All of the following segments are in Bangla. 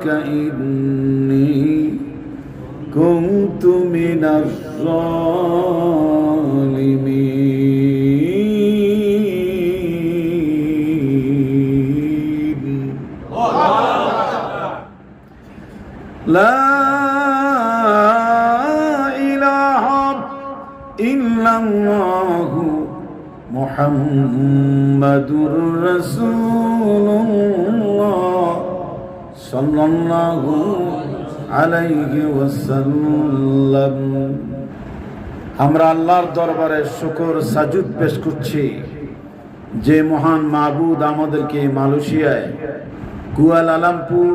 غفرانك إني كنت من الظالمين لا إله إلا الله محمد رسول الله সাল্লাল্লাহু আলাইহি ওয়াসাল্লাম। আমরা আল্লাহর দরবারে শুকর, সাজুদ পেশ করছি। যে মহান মাহবুদ আমাদেরকে মালয়েশিয়ায় কুয়ালালামপুর,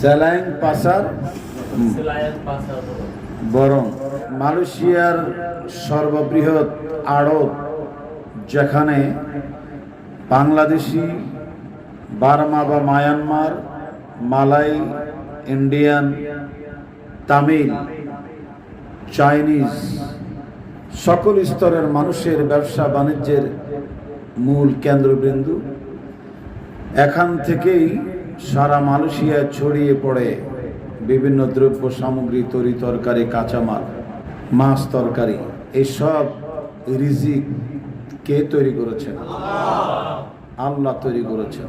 স্যালাইন পাসার বরং মালয়েশিয়ার সর্ববৃহৎ আড়ত, যেখানে বাংলাদেশি, বার্মা বা Myanmar Malay, Indian, Tamil, Chinese, সকল স্তরের মানুষের ব্যবসা বাণিজ্যের মূল কেন্দ্রবিন্দু। এখান থেকেই সারা মালয়েশিয়ায় ছড়িয়ে পড়ে বিভিন্ন দ্রব্য সামগ্রী, তরি তরকারি, কাঁচামাল, মাছ তরকারি। এসব রিজিক কে তৈরি করেছেন? আল্লাহ তৈরি করেছেন।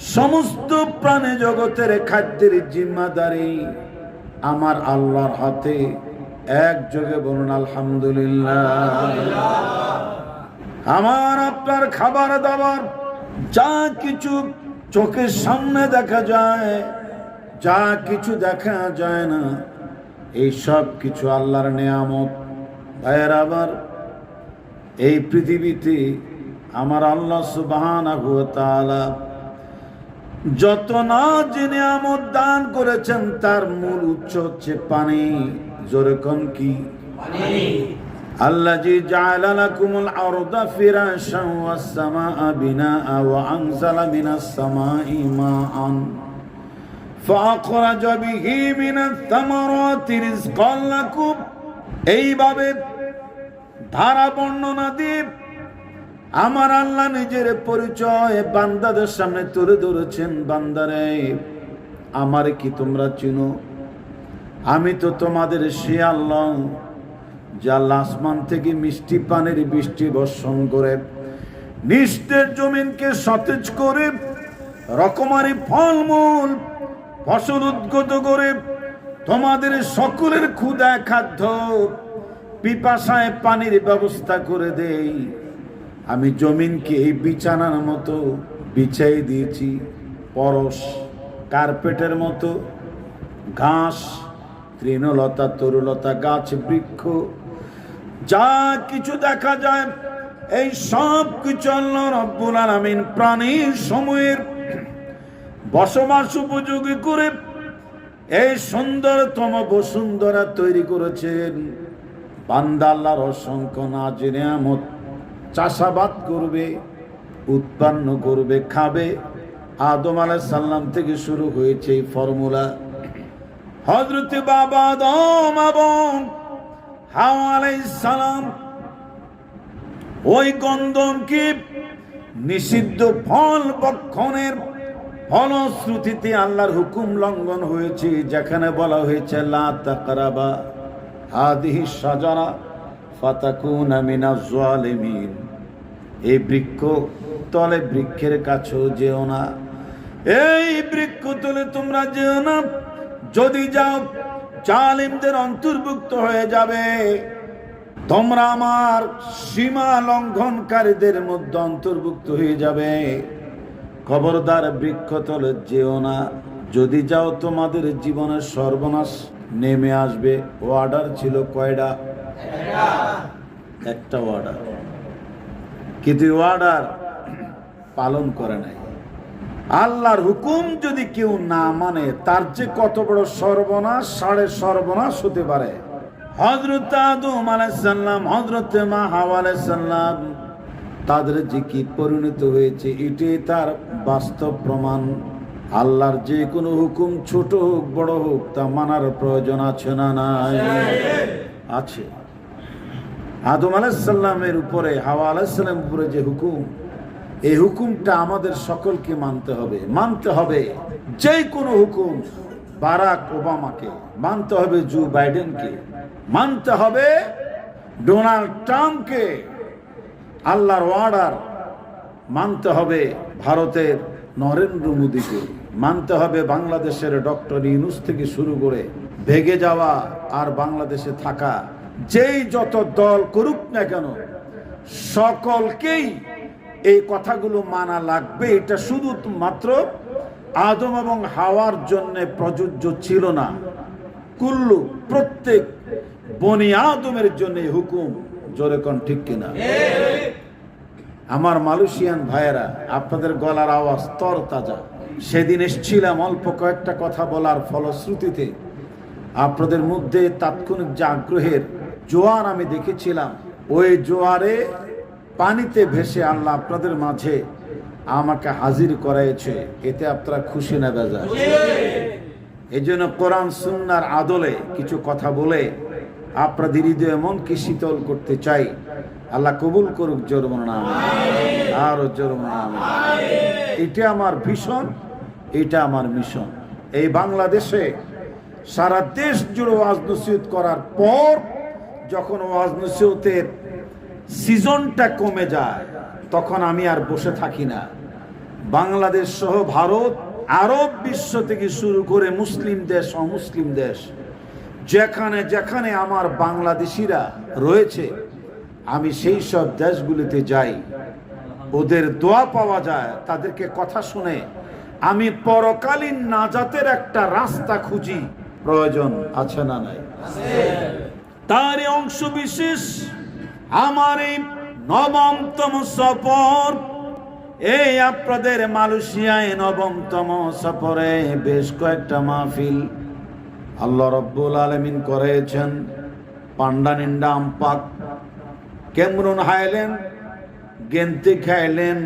সমস্ত প্রাণী জগতের খাদ্যের জিম্মাদারি আমার আল্লাহর হাতে। এক যোগে বলুন, আলহামদুলিল্লাহ। আমার আপনার খাবার দাবার, যা কিছু চোখের সামনে দেখা যায়, যা কিছু দেখা যায় না, এই সব কিছু আল্লাহর নেয়ামত। ভাইয়ের, আবার এই পৃথিবীতে আমার আল্লাহ তাআলা যত না যে নিয়ামত দান করেছেন তার মূল উৎস হচ্ছে পানি জোরে কোন কি الذي جعل لكم الأرض فراشا والسماء بناء وأنزل من السماء ماء فأخرج به من الثمرات رزقا لكم এইভাবে ধারা বর্ণনা দিয়ে আমার আল্লাহ নিজের পরিচয় বান্দাদের সামনে তুলে ধরেছেন, বান্দারে, আমার কি তোমরা চিনো? আমি তো তোমাদের সে আল্লাহ যা আসমান থেকে মিষ্টি পানির বৃষ্টি বর্ষণ করে, নিষ্ঠের জমিনকে সতেজ করে, রকমারি ফলমূল, ফসল উদ্গত করে, তোমাদের সকলের ক্ষুদা খাদ্য, পিপাসায় পানির ব্যবস্থা করে দেই। আমি জমিনকে এই বিছানার মতো বিছাই দিয়েছি, পরশ, কার্পেটের মতো, ঘাস, তৃণলতা, তরুলতা, গাছ, বৃক্ষ, যা কিছু দেখা যায়, এই সব কিছু আল্লাহ রব্বুল আলামিন প্রাণীর সময়ের বসবাস উপযোগী করে এই সুন্দরতম বসুন্ধরা তৈরি করেছেন। বান্দা আল্লাহর অসংখ্য নাজ নিয়ামত। চাষাবাদ করবে, উৎপন্ন করবে, খাবে। আদম সাল্লাম থেকে শুরু হয়েছে এই ফর্মুলা। হজরত বাবা দম এবং হাওয়া সালাম ওই গন্ধমকে নিষিদ্ধ ফল বক্ষণের ফলশ্রুতিতে আল্লাহর হুকুম লঙ্ঘন হয়েছে, যেখানে বলা হয়েছে, লা তাকরাবা হাদিহি সাজারা ফাতাকুনা জালিমিন। এই বৃক্ষ, তলে বৃক্ষের কাছেও যেও না। এই বৃক্ষ তলে তোমরা যেও না। যদি যাও, জালিমদের অন্তর্ভুক্ত হয়ে যাবে। তোমরা আমার সীমা লঙ্ঘনকারীদের মধ্যে অন্তর্ভুক্ত হয়ে যাবে। খবরদার বৃক্ষতলে যেও না। যদি যাও, তোমাদের জীবনের সর্বনাশ নেমে আসবে। অর্ডার ছিল কয়টা একটা অর্ডার কিন্তু অর্ডার পালন করে নাই। আল্লাহর হুকুম যদি কেউ না মানে তার যে কত বড় সর্বনাশ, সাড়ে সর্বনাশ হতে পারে। হজরত আদম আলাইসাল্লাম হজরত মা হাওয়া আলাইসাল্লাম তাদের যে কি পরিণত হয়েছে। এটাই তার বাস্তব প্রমাণ। আল্লাহর যে কোনো হুকুম ছোট হোক, বড় হোক, তা মানার প্রয়োজন আছে না নাই? আছে। আদম আলাইসাল্লামের উপরে, হাওয়া আলাইসাল্লামের উপরে যে হুকুম, এই হুকুমটা আমাদের সকলকে মানতে হবে। মানতে হবে যে কোনো হুকুম বারাক ওবামাকে, মানতে হবে জো বাইডেনকে, মানতে হবে ডোনাল্ড ট্রাম্পকে। আল্লাহর ওয়ার্ডার মানতে হবে ভারতের নরেন্দ্র মোদীকে, মানতে হবে বাংলাদেশের ডক্টর ইউনুস থেকে শুরু করে ভেগে যাওয়া আর বাংলাদেশে থাকা যেই যত দল করুক না কেন, সকলকেই এই কথাগুলো মানা লাগবে। এটা শুধু মাত্র আদম এবং হাওয়ার জন্য প্রযোজ্য ছিল না। কুল্লু প্রত্যেক বনি আদমের জন্য হুকুম, জোরে কোন ঠিক কিনা? আমার মালয়েশিয়ান ভাইয়েরা, আপনাদের গলার আওয়াজ তর তাজা সেদিন এসছিলাম অল্প কয়েকটা কথা বলার ফলশ্রুতিতে। আপনাদের মধ্যে তাৎক্ষণিক যে আগ্রহের জোয়ার আমি দেখেছিলাম। ওই জোয়ারে পানিতে ভেসে আল্লাহ আপনাদের মাঝে। আমাকে হাজির করাইছে। এতে আপনারা খুশি না বেজা এই জন্য কোরআন সুন্নার আদলে কিছু কথা বলে আপনাদের হৃদয় মনকে শীতল করতে চাই। আল্লাহ কবুল করুক জোরমন নাম আরও জোরমন নাম এটা আমার ভীষণ, এটা আমার মিশন। এই বাংলাদেশে সারা দেশ জুড়ে ওয়াজ নসিহত করার পর যখন ওয়াজ নসিহতের সিজনটা কমে যায়, তখন আমি আর বসে থাকি না। বাংলাদেশ সহ ভারত, আরব বিশ্ব থেকে শুরু করে মুসলিম দেশ, অমুসলিম দেশ, যেখানে যেখানে আমার বাংলাদেশিরা রয়েছে, আমি সেই সব দেশগুলিতে যাই। ওদের দোয়া পাওয়া যায়, তাদেরকে কথা শুনে, আমি পরকালীন নাজাতের একটা রাস্তা খুঁজি, প্রয়োজন আছে না নাই? তারই অংশ বিশেষ আমার এই নবমতম সফর। এই আপনাদের মালয়েশিয়ায় নবমতম সফরে বেশ কয়েকটা মাহফিল আল্লাহ রব্বুল আলমিন করেছেন। পান্ডানিন্ডা আমপাক, ক্যামরুন হাইল্যান্ড, গেন্তি খাইলেন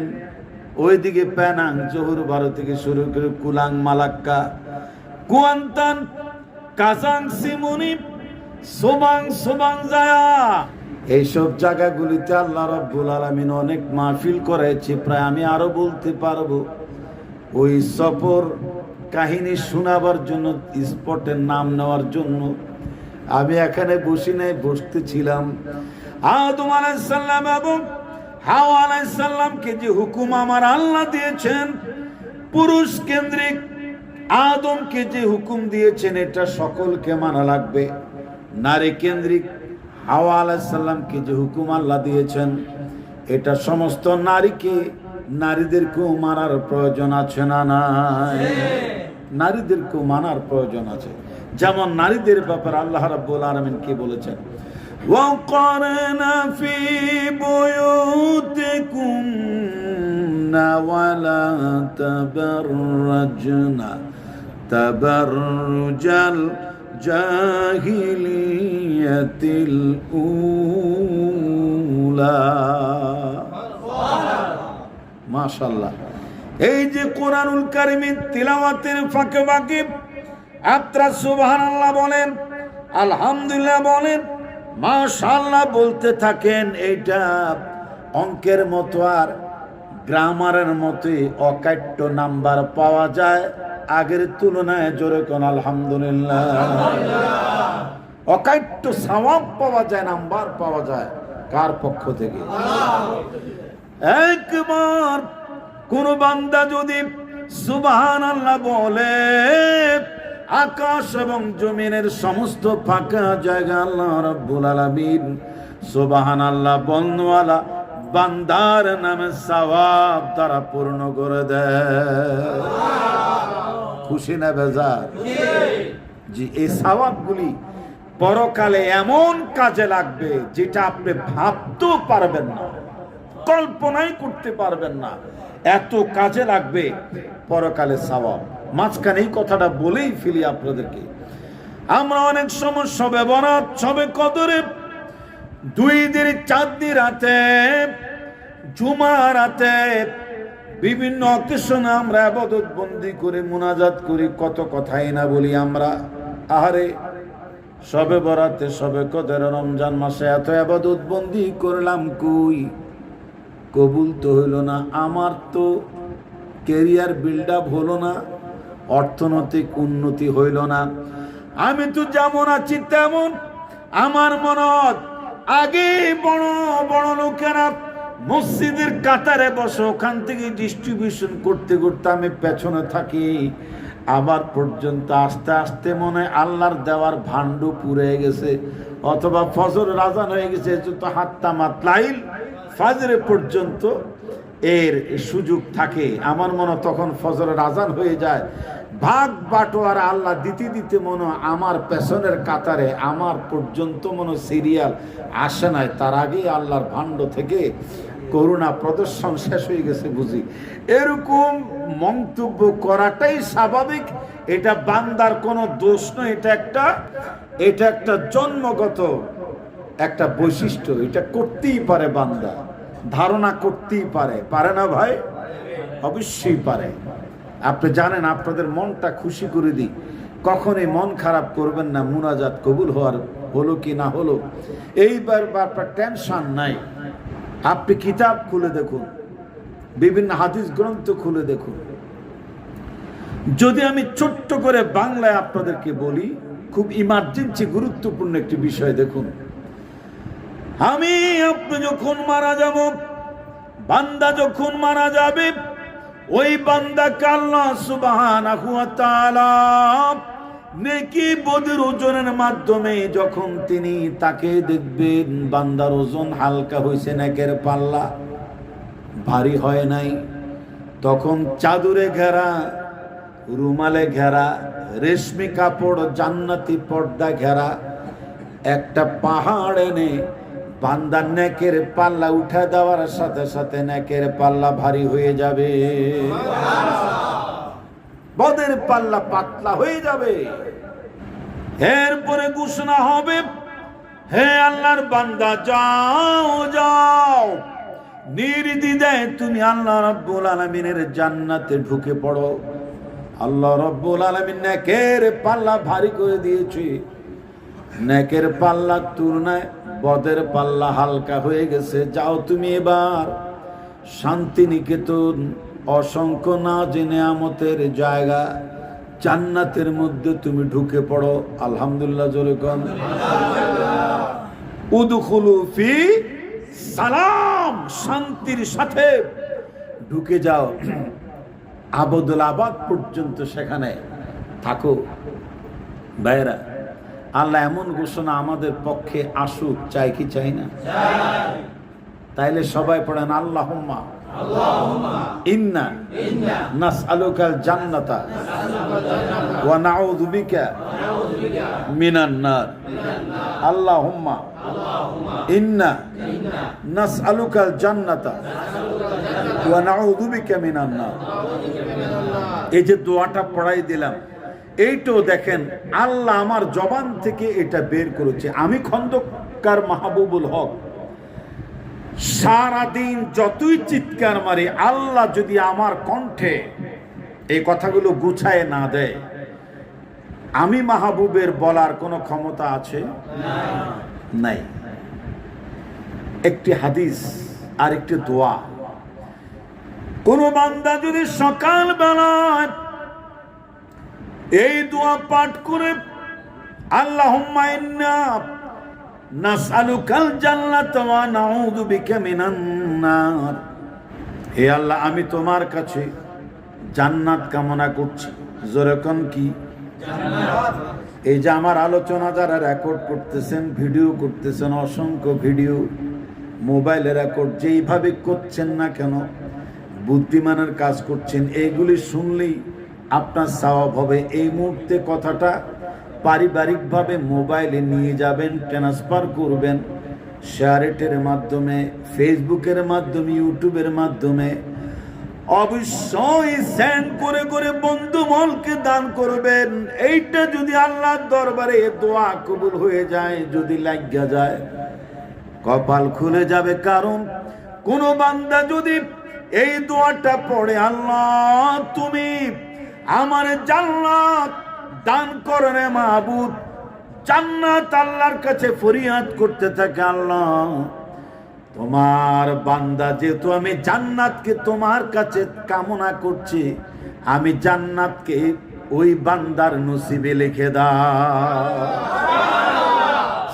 ওইদিকে প্যানাং জহুর ভারত থেকে শুরু করে কুলাং, মালাক্কা, কুয়ান্তান কাসাং সিমুনি সোবাং সোবাং জায়া এইসব জায়গাগুলিতে আল্লাহ রব্বুল আলমিন অনেক মাহফিল করেছে, প্রায় আমি আরও বলতে পারব। ওই সফর কাহিনী শোনাবার জন্য, স্পটের নাম নেওয়ার জন্য আমি এখানে বসি নাই, বসতেছিলাম। আদম আলাইসাল্লাম এবং হাওয়া আলাইসাল্লামকে যে হুকুম আমার আল্লাহ দিয়েছেন, পুরুষ কেন্দ্রিক আদমকে যে হুকুম দিয়েছেন, এটা সকলকে মানা লাগবে। নারী কেন্দ্রিক হাওয়া আলাইসাল্লামকে যে হুকুম আল্লাহ দিয়েছেন এটা সমস্ত নারীকে নারীদেরকেও মানার প্রয়োজন আছে না নাই নারীদেরকেও মানার প্রয়োজন আছে যেমন নারীদের ব্যাপারে আল্লাহ রাব্বুল আলামিন কি বলেছেন وقرن في بيوتكن ولا تبرجن تبرج الجاهلية الأولى মাশাল্লাহ এই যে কোরআনুল কারিমের তিলাওয়াতের ফাঁকে ফাঁকে আপনারা সুবহানাল্লাহ বলেন আলহামদুলিল্লাহ বলেন মাশাল্লাহ বলতে থাকেন এইটা অঙ্কের মতো আর গ্রামারের মতোই অকাট্য নাম্বার পাওয়া যায় আগের তুলনায় জোরে কোন আলহামদুলিল্লাহ। সওয়াব পাওয়া যায়, নাম্বার পাওয়া যায়। কার পক্ষ থেকে? একবার কোন বান্দা যদি সুবাহান আল্লাহ বলে, আকাশ এবং জমিনের সমস্ত ফাঁকা জায়গা আল্লাহ রব্বুল আলামিন সুবাহান আল্লাহ বন্ধওয়ালা বান্দার নামে সওয়াব দ্বারা পূর্ণ করে দেয়। খুশি না জি, এই সওয়াবগুলি পরকালে এমন কাজে লাগবে যেটা আপনি ভাবতেও পারবেন না, কল্পনাই করতে পারবেন না। এত কাজে লাগবে পরকালে সওয়াব। মাঝখানে এই কথাটা বলেই ফেলি আপনাদেরকে। আমরা অনেক সবে বরাত, সবে কদরে, দুই দিন, চার দিন রাতে জুমা রাতে বিভিন্ন অকেশনে আমরা আবাদত বন্দি করে মোনাজাত করি, কত কথাই না বলি আমরা। আহারে সবে বরাতে সবে কদের রমজান মাসে এত আবাদত বন্দি করলাম কই? কবুল তো হইল না, আমার তো কেরিয়ার বিল্ড আপ হলো না, অর্থনৈতিক উন্নতি হইল না। আমি তো যেমন আছি তেমন, আমার মনত আগে বড় বড় লোকেরা মসজিদের কাতারে বসে, ওখান থেকে ডিস্ট্রিবিউশন করতে করতে আমি পেছনে থাকি। আবার পর্যন্ত আস্তে আস্তে মনে আল্লাহর দেওয়ার ভাণ্ড পুড়ে গেছে, অথবা ফজর রাজান হয়ে গেছে তো হাত্তা মাতলাইল ফাজরে পর্যন্ত এর সুযোগ থাকে। আমার মনে তখন ফজরের রাজান হয়ে যায়। ভাগ বাটোয়ারা আল্লাহ দিতে দিতে মনে আমার পেছনের কাতারে, আমার পর্যন্ত মনে সিরিয়াল আসে নাই। তার আগেই আল্লাহর ভাণ্ড থেকে করুণা প্রদর্শন শেষ হয়ে গেছে বুঝি। এরকম মন্তব্য করাটাই স্বাভাবিক। এটা বান্দার কোনো দোষ নয়, এটা একটা এটা একটা জন্মগত একটা বৈশিষ্ট্য, এটা করতেই পারে বান্দা। ধারণা করতেই পারে। পারে না ভাই? অবশ্যই পারে। আপনি জানেন, আপনাদের মনটা খুশি করে দিই। কখনই মন খারাপ করবেন না, মুনাজাত কবুল হওয়ার হলো কি না হলো। এইবার আপনার টেনশন নাই। আপনি কিতাব খুলে দেখুন। বিভিন্ন হাদিস গ্রন্থ খুলে দেখুন। যদি আমি ছোট্ট করে বাংলায় আপনাদেরকে বলি, খুব ইমার্জেন্সি গুরুত্বপূর্ণ একটি বিষয় দেখুন। আমি আপনি যখন মারা যাব, বান্দা যখন মারা যাবে, ওই বান্দা ওয়া তাআলা নেকি বদের ওজনের মাধ্যমে যখন তিনি তাকে দেখবেন, বান্দার ওজন হালকা হয়েছে নেকের পাল্লা, ভারী হয় নাই। তখন চাদরে ঘেরা, রুমালে ঘেরা, রেশমি কাপড়, জান্নাতি পর্দা ঘেরা, একটা পাহাড় এনে বান্দার নেকের পাল্লা উঠে দেওয়ার সাথে সাথে নেকের পাল্লা ভারী হয়ে যাবে। বদের পাল্লা পাতলা হয়ে যাবে। এরপরে ঘোষণা হবে, হে আল্লাহর বান্দা, যাও যাও। নির্দিদায় তুমি আল্লাহ রব্বুল আলমিনের জান্নাতে ঢুকে পড়ো। আল্লাহ রব্বুল আলমিন নেকের পাল্লা ভারী করে দিয়েছে। নেকের পাল্লা তুলনায় বদের পাল্লা হালকা হয়ে গেছে। যাও তুমি এবার শান্তিনিকেতন অসংখ্য না জেনে আমতের জায়গা জান্নাতের মধ্যে তুমি ঢুকে পড়ো। আলহামদুলিল্লাহ, জোরে কন। উদুখুলু সালাম, শান্তির সাথে ঢুকে যাও। আবদুল আবাদ পর্যন্ত সেখানে থাকো। ভাইরা আল্লাহ এমন ঘোষণা আমাদের পক্ষে আসুক, চাই কি চাই না? তাইলে সবাই পড়েন আল্লাহ ইন্না নাসআলুকাল জান্নাতা ওয়া নাউযু বিকা মিনান নার। আল্লাহুম্মা ইন্না নাসআলুকাল জান্নাতা ওয়া নাউযু বিকা মিনান নার। এই যে দোয়াটা পড়াই দিলাম এইটাও দেখেন আল্লাহ আমার জবান থেকে এটা বের করেছে। আমি খন্দকার মাহবুবুল হক। সারাদিন যতই চিৎকার মারি, আল্লাহ যদি আমার কণ্ঠে এই কথাগুলো গুছায় না দেয়, আমি মাহবুবের বলার কোনো ক্ষমতা আছে? নাই। একটি হাদিস আর একটি দোয়া। কোন বান্দা যদি সকাল বেলায় এই দোয়া পাঠ করে, আল্লাহুম্মা হে আল্লাহ, আমি তোমার কাছে জান্নাত কামনা করছি। যেরকম কি? এই যে আমার আলোচনা যারা রেকর্ড করতেছেন ভিডিও করতেছেন, অসংখ্য ভিডিও মোবাইলে রেকর্ড যেইভাবে করছেন না কেন, বুদ্ধিমানের কাজ করছেন এইগুলি শুনলেই আপনার স্বভাব হবে। এই মুহূর্তে কথাটা পারিবারিকভাবে মোবাইলে নিয়ে যাবেন ট্রান্সফার করবেন শেয়ারেটের মাধ্যমে ফেসবুকের মাধ্যমে ইউটিউবের মাধ্যমে। অবশ্যই স্যান করে করে বন্ধু মলকে দান করবেন। এইটা যদি আল্লাহর দরবারে দোয়া কবুল হয়ে যায়, যদি লাগিয়া যায়, কপাল খুলে যাবে। কারণ কোন বান্দা যদি এই দোয়াটা পড়ে, আল্লাহ, তুমি আমার জান্নাত দান করনে মাহবুদ জান্নাত আল্লাহর কাছে ফরিয়াদ করতে থাকে আল্লাহ। তোমার বান্দা, যেহেতু আমি জান্নাতকে তোমার কাছে কামনা করছি, আমি জান্নাতকে ওই বান্দার নসিবে লিখে দা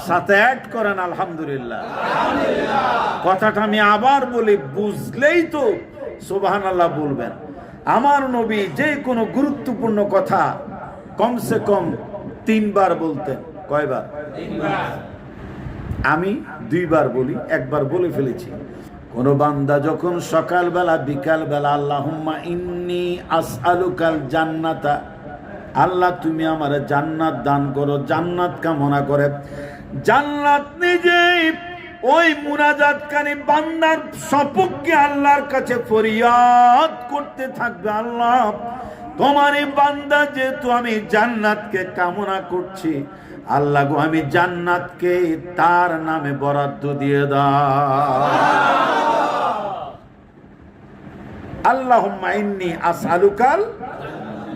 সাথে অ্যাড করেন, আলহামদুলিল্লাহ। কথাটা আমি আবার বলি, বুঝলেই তো সোবাহান আল্লাহ বলবেন। আমার নবী যে কোনো গুরুত্বপূর্ণ কথা কমসে কম তিনবার বলতেন। কয়বার? আমি দুইবার বলি, একবার বলে ফেলেছি। কোন বান্দা যখন সকালবেলা, বিকালবেলা, আল্লাহুম্মা ইন্নি আস আসআলুকাল জান্নাতা, আল্লাহ তুমি আমার জান্নাত দান করো, জান্নাত কামনা করে। জান্নাত নিজেই ওই মুনাজাতকারী বান্দার সপক্ষে আল্লাহর কাছে ফরিয়াদ করতে থাকবে, আল্লাহ। তোমার বান্দা যেহেতু আমি জান্নাতকে কামনা করছি, আল্লাহ গো, আমি জান্নাতকে তার নামে বরাদ্দ দিয়ে দাও। আল্লাহুম্মা ইন্নী আসআলুকাল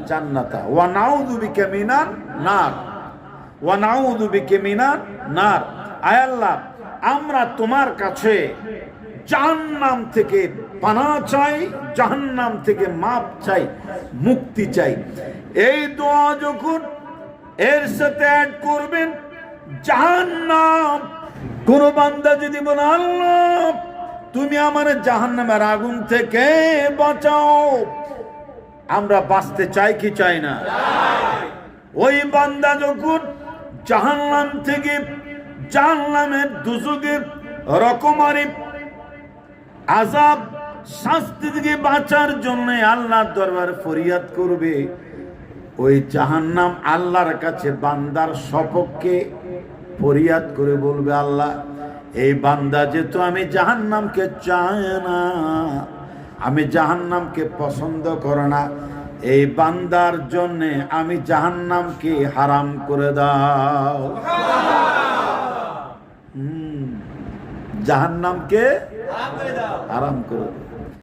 জান্নাতা, ওয়া নাউযু বিকা মিনান নার, ওয়া নাউযু বিকা মিনান নার। আয় আল্লাহ, আমরা তোমার কাছে জাহান্নাম থেকে পানা চাই জাহান্নাম থেকে মাপ চাই, মুক্তি চাই। এই দোয়া যখন এর সাথে অ্যাড করবেন, জাহান্নাম। কোন বান্দা যদি বলে, আল্লাহ, তুমি আমার জাহান্নামের আগুন থেকে বাঁচাও। আমরা বাঁচতে চাই কি চাই না? ওই বান্দা যখন জাহান্নাম থেকে জাহান্নামের দুজুগের রকমারি আজাব শাস্তি থেকে বাঁচার জন্য আল্লাহর দরবার ফরিয়াদ করবে। ওই জাহান্নাম আল্লাহর কাছে বান্দার সপক্ষে ফরিয়াদ করে বলবে আল্লাহ এই বান্দা যেহেতু আমি জাহান্নামকে চাই না আমি জাহান্নামকে পছন্দ করে না এই বান্দার জন্যে আমি জাহান্নামকে হারাম করে দাও। হুম জাহান্নামকে হারাম করে দাও।